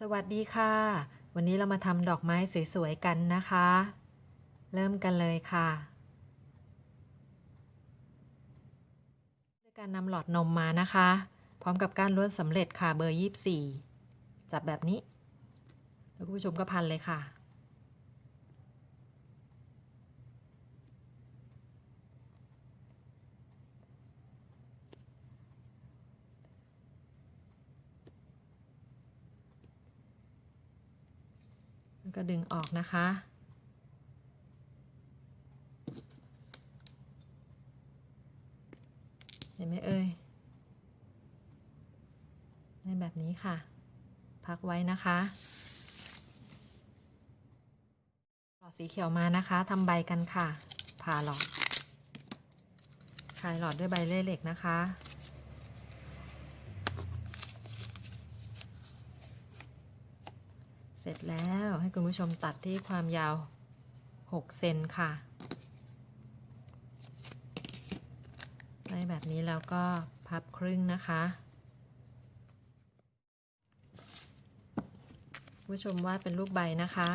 สวัสดีค่ะ วันนี้เรามาทำดอกไม้สวยๆกันนะคะ เริ่มกันเลยค่ะด้วยการนำหลอดนมมานะคะ พร้อมกับก้านล้วนสำเร็จค่ะเบอร์ 24 จับแบบนี้ แล้วคุณผู้ชมก็พันเลยค่ะ ก็ดึงออกนะคะ เห็นไหมเอ่ยในแบบนี้ค่ะ พักไว้นะคะหลอดสีเขียวมานะคะทำใบกันค่ะผ่าหลอดคลายหลอดด้วยใบเล่เหล็กนะคะ เสร็ จแล้วให้คุณผู้ชมตัดที่ความยาว 6 เซนค่ะได้แบบนี้แล้วก็พับครึ่งนะคะ ผู้ชมวาดเป็นรูปใบนะคะ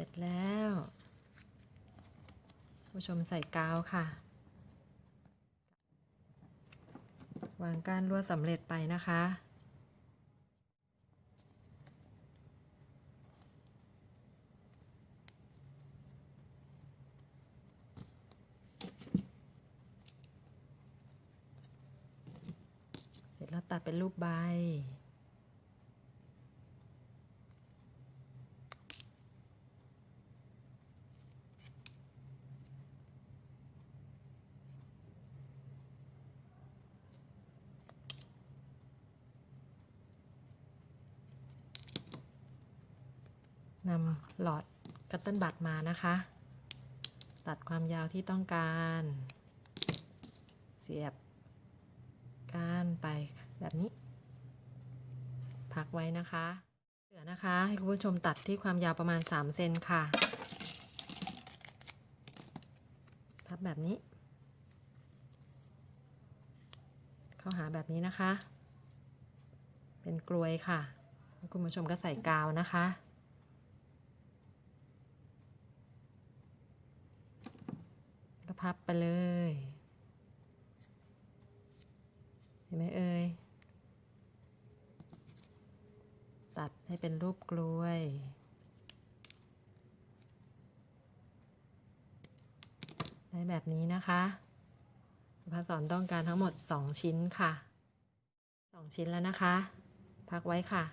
ร็จแล้วผู้ชมใส่กาวค่ะ วางก้านลวดสำเร็จไปนะคะ เสร็จแล้วตัดเป็นรูปใบ นำหลอดกัตเติ้ลบัตมานะคะ ตัดความยาวที่ต้องการ เสียบก้านไปแบบนี้ พักไว้นะคะ เหลือนะคะ ให้คุณผู้ชมตัดที่ความยาวประมาณ 3 เซนค่ะ พับแบบนี้ เข้าหาแบบนี้นะคะ เป็นกลวยค่ะ คุณผู้ชมก็ใส่กาวนะคะ พับไปเลย เห็นไหมเอ่ย ตัดให้เป็นรูปกลวยได้แบบนี้นะคะพระสอนต้องการทั้งหมด 2 ชิ้นค่ะ 2 ชิ้นแล้วนะคะ พักไว้ค่ะ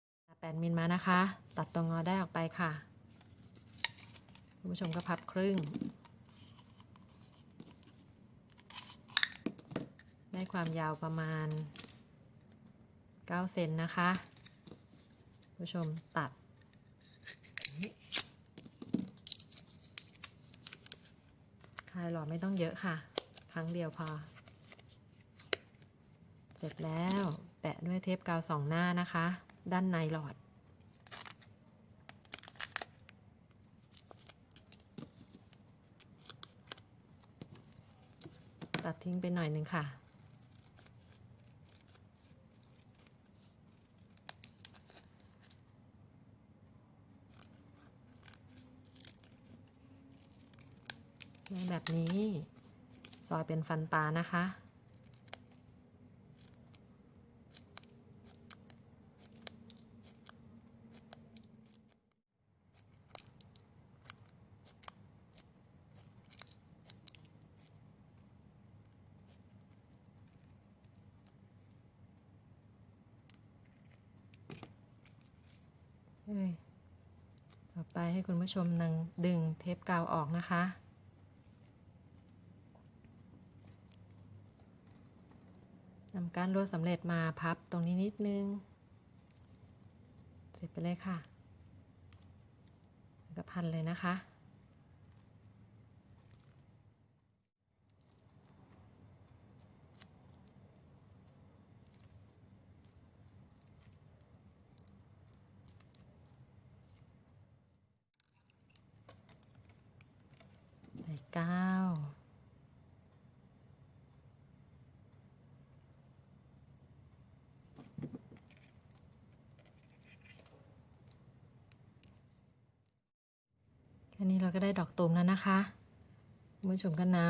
8มิลมานะคะ ตัดตรงงอได้ออกไปค่ะ คุณผู้ชมก็พับครึ่ง ได้ความยาวประมาณ 9 เซนนะคะ ผู้ชมตัด คลายหลอดไม่ต้องเยอะค่ะ ครั้งเดียวพอ เสร็จแล้วแปะด้วยเทปกาวสองหน้านะคะ ด้านในหลอดตัดทิ้งไปหน่อยหนึ่งค่ะ แบบนี้ ซอยเป็นฟันปลานะคะเอ้ยต่อไปให้คุณผู้ชมนังดึงเทปกาวออกนะคะ นำ การรวดสำเร็จมาพับตรงนี้นิดนึง เสร็จไปเลยค่ะ ก็พันเลยนะคะ อันนี้เราก็ได้ดอกตูมแล้วนะคะคุณผู้ชมก็นำ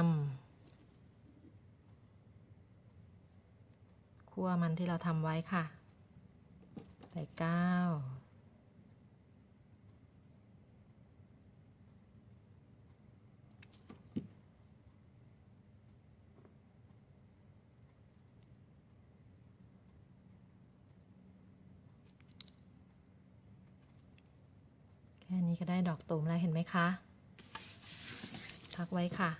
คั่วมันที่เราทำไว้ค่ะ ใส่ก้าว นี้ก็ได้ดอกตูมแล้วเห็นไหมคะพักไว้ค่ะ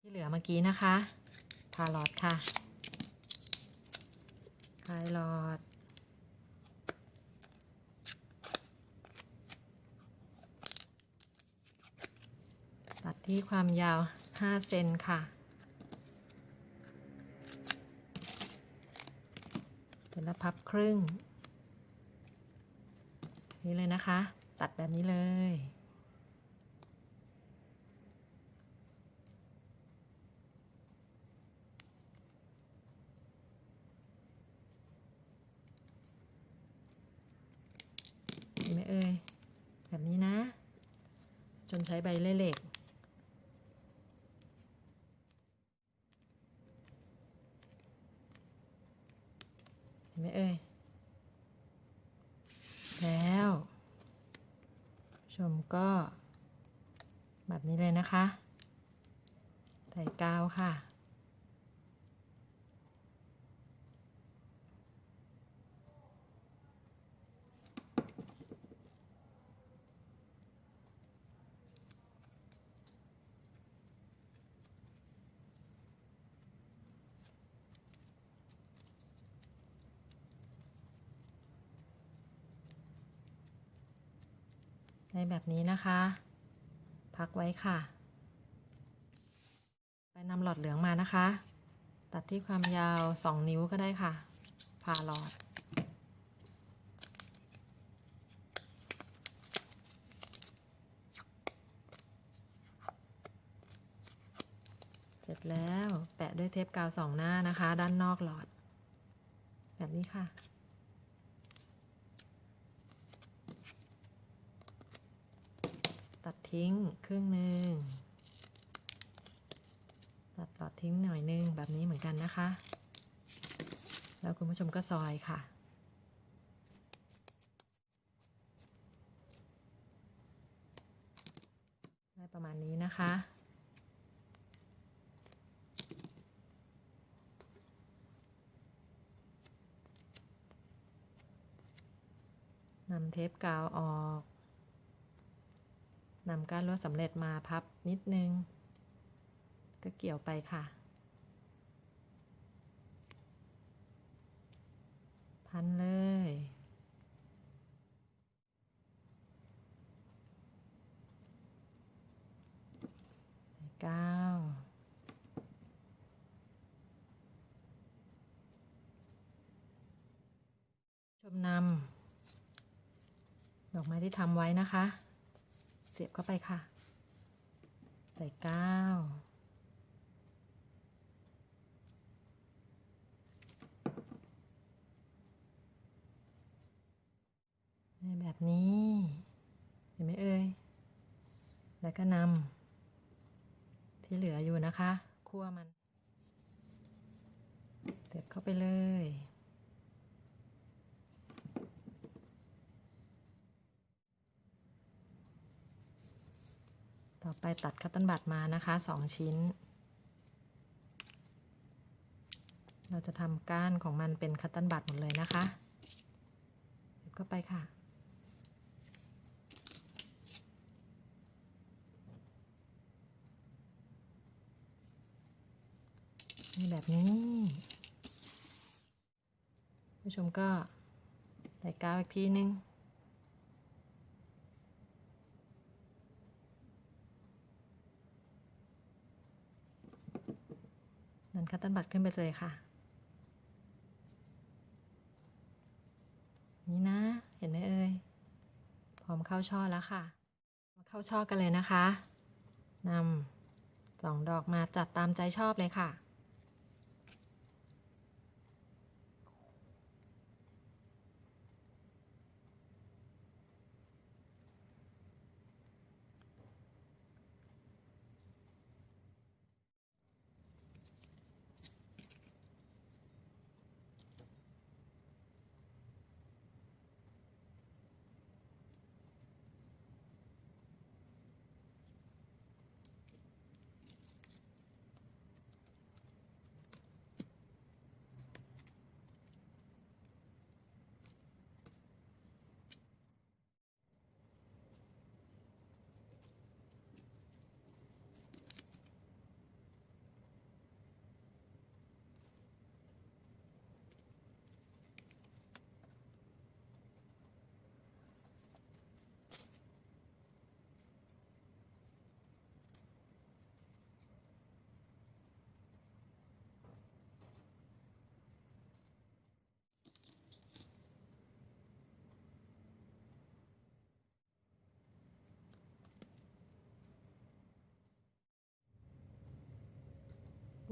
ที่เหลือเมื่อกี้นะคะพาหลอดค่ะคลายหลอดตัดที่ความยาว 5 เซนค่ะเสร็จแล้วพับครึ่ง นี่เลยนะคะ ตัดแบบนี้เลย เห็นไหมเอ่ย แบบนี้นะ จนใช้ใบเล่เหล็กเห็นไหมเอ่ย แล้วชม ก็ แบบนี้เลยนะคะ ใส่กาวค่ะ ในแบบนี้นะคะ พักไว้ค่ะ ไปนำหลอดเหลืองมานะคะ ตัดที่ความยาว 2 นิ้วก็ได้ค่ะ ผ่าหลอด เสร็จแล้วแปะด้วยเทปกาวสองหน้านะคะ ด้านนอกหลอด แบบนี้ค่ะ ตัด ทิ้งครึ่งหนึ่งตัดหลอดทิ้งหน่อยนึงแบบนี้เหมือนกันนะคะ แล้วคุณผู้ชมก็ซอยค่ะ ได้ประมาณนี้นะคะนำเทปกาวออก นำก้านลวดสำเร็จมาพับนิดนึง ก็เกี่ยวไปค่ะ พันเลยใส่ก้าชมนำดอกไม้ที่ทำไว้นะคะ เสียบเข้าไปค่ะ ใส่ก้าวให้แบบนี้ เห็นไหมเอ่ย แล้วก็นำที่เหลืออยู่นะคะ คั่วมัน เสียบเข้าไปเลย ต่อไปตัดคัตตันบัตมานะคะ2ชิ้น เราจะทำก้านของมันเป็นคัตตันบัตหมดเลยนะคะเก็บเข้าไปค่ะนี่แบบนี้ผู้ชมก็ใส่กาวอีกทีนึง นันคัตตันบัตขึ้นไปเลยค่ะ นี่นะ เห็นไหมเอ่ย พร้อมเข้าช่อแล้วค่ะ มาเข้าช่อกันเลยนะคะนำสองดอกมาจัดตามใจชอบเลยค่ะ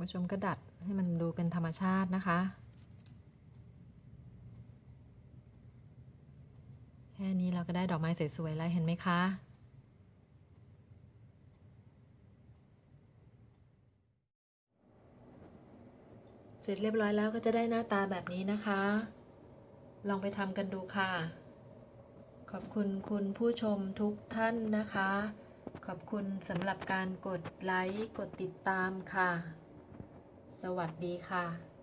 ผู้ชมก็ดัดให้มันดูเป็นธรรมชาตินะคะ แค่นี้เราก็ได้ดอกไม้สวยๆแล้วเห็นไหมคะเสร็จเรียบร้อยแล้วก็จะได้หน้าตาแบบนี้นะคะ ลองไปทำกันดูค่ะ ขอบคุณคุณผู้ชมทุกท่านนะคะ ขอบคุณสำหรับการกดไลค์ กดติดตามค่ะ สวัสดีค่ะ